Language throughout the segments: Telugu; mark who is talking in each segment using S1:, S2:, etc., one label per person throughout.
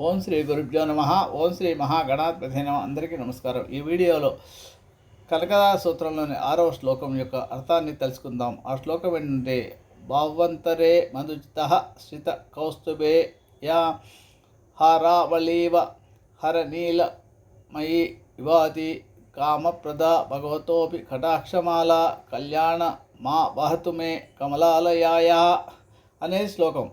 S1: ఓం శ్రీ గురుభ్యో నమ. ఓం శ్రీ మహాగణాధిపతి నమ. అందరికీ నమస్కారం. ఈ వీడియోలో కనకదా సూత్రంలోని ఆరవ శ్లోకం యొక్క అర్థాన్ని తెలుసుకుందాం. ఆ శ్లోకం ఏంటంటే భావంతరే మధుచిత శ్రిత కౌస్తుభే యా హరావళీవ హరనీలమయీ వివాతి కామప్రద భగవతోపి కటాక్షమాల కళ్యాణ మా వహతుమే కమలాలయాయ అనే శ్లోకం.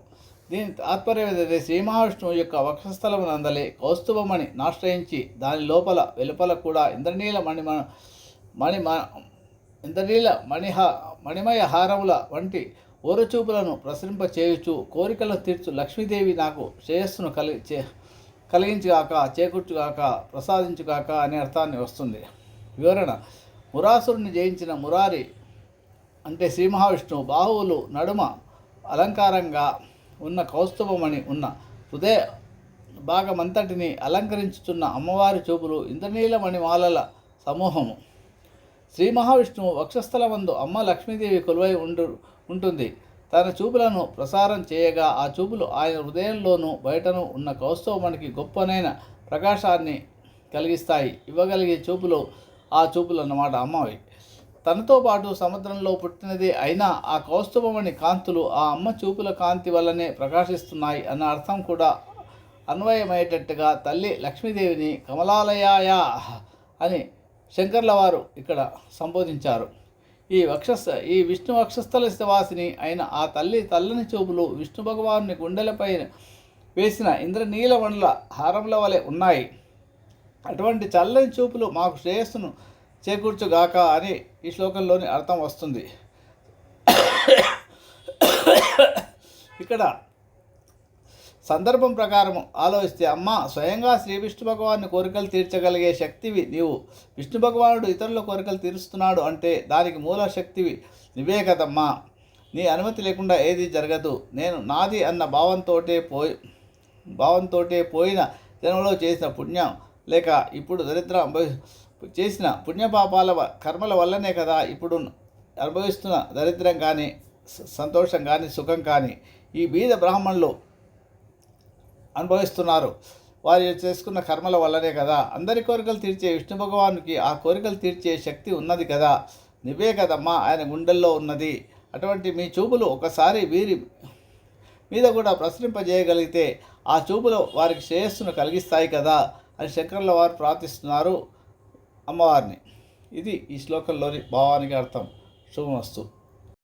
S1: దీని తాత్పర్యం ఏంటంటే శ్రీ మహావిష్ణువు యొక్క వక్షస్థలము నందలి కౌస్తుభమణి నాశ్రయించి దాని లోపల వెలుపల కూడా ఇంద్రనీల మణి మణి ఇంద్రనీల మణిహ మణిమయ హారముల వంటి ఓరచూపులను ప్రసరింప చేయుచు కోరికలు తీర్చు లక్ష్మీదేవి నాకు శ్రేయస్సును కలిగి చే కలిగించుగాక చేకూర్చుగాక ప్రసాదించుగాక అనే అర్థాన్ని వస్తుంది. వివరణ. మురాసురుని జయించిన మురారి అంటే శ్రీ మహావిష్ణువు బాహువులు నడుమ అలంకారంగా ఉన్న కౌస్తుభమణి ఉన్న హృదయ భాగమంతటిని అలంకరించుచున్న అమ్మవారి చూపులు ఇంద్రనీలమణి మాలల సమూహము. శ్రీ మహావిష్ణువు వక్షస్థలమందు అమ్మ లక్ష్మీదేవి కొలువై ఉండు ఉంటుంది. తన చూపులను ప్రసారం చేయగా ఆ చూపులు ఆయన హృదయంలోనూ బయటను ఉన్న కౌస్తవమణికి గొప్పనైన ప్రకాశాన్ని కలిగిస్తాయి. ఇవ్వగలిగే చూపులు ఆ చూపులు అన్నమాట అమ్మవి. తనతో పాటు సముద్రంలో పుట్టినదే అయినా ఆ కౌస్తుభమణి కాంతులు ఆ అమ్మ చూపుల కాంతి వల్లనే ప్రకాశిస్తున్నాయి అన్న అర్థం కూడా అన్వయమయ్యేటట్టుగా తల్లి లక్ష్మీదేవిని కమలాలయాయ అని శంకర్ల వారు ఇక్కడ సంబోధించారు. ఈ వక్షస్థ ఈ విష్ణు వక్షస్థల శివాసిని అయిన ఆ తల్లి తల్లని చూపులు విష్ణు భగవానుని గుండెలపై వేసిన ఇంద్రనీల ఇంద్రనీలవణుల హారముల వలె ఉన్నాయి. అటువంటి చల్లని చూపులు మాకు శ్రేయస్సును చేకూర్చుగాక అని ఈ శ్లోకంలోని అర్థం వస్తుంది. ఇక్కడ సందర్భం ప్రకారం ఆలోచిస్తే అమ్మ స్వయంగా శ్రీ విష్ణు భగవాన్ని కోరికలు తీర్చగలిగే శక్తివి నీవు. విష్ణు భగవానుడు ఇతరుల కోరికలు తీరుస్తున్నాడు అంటే దానికి మూల శక్తివి నువ్వే కదమ్మా. నీ అనుమతి లేకుండా ఏది జరగదు. నేను నాది అన్న భావంతోటే పోయి భావంతోటే పోయిన జన్మలో చేసిన పుణ్యం. లేక ఇప్పుడు దరిద్రం చేసిన పుణ్యపాపాల కర్మల వల్లనే కదా ఇప్పుడు అనుభవిస్తున్న దరిద్రం కానీ సంతోషం కానీ సుఖం కానీ ఈ బీద బ్రాహ్మణులు అనుభవిస్తున్నారు. వారు చేసుకున్న కర్మల వల్లనే కదా. అందరి కోరికలు తీర్చే విష్ణు భగవానుకి ఆ కోరికలు తీర్చే శక్తి ఉన్నది కదా. నువ్వే కదమ్మా ఆయన గుండెల్లో ఉన్నది. అటువంటి మీ చూపులు ఒకసారి వీరి మీద కూడా ప్రసరింపజేయగలిగితే ఆ చూపులు వారికి శ్రేయస్సును కలిగిస్తాయి కదా అని శంకరుల వారు ప్రార్థిస్తున్నారు. అమ్మవారిని. ఇది ఈ శ్లోకంలోని భావానికి అర్థం. శుభమస్తు.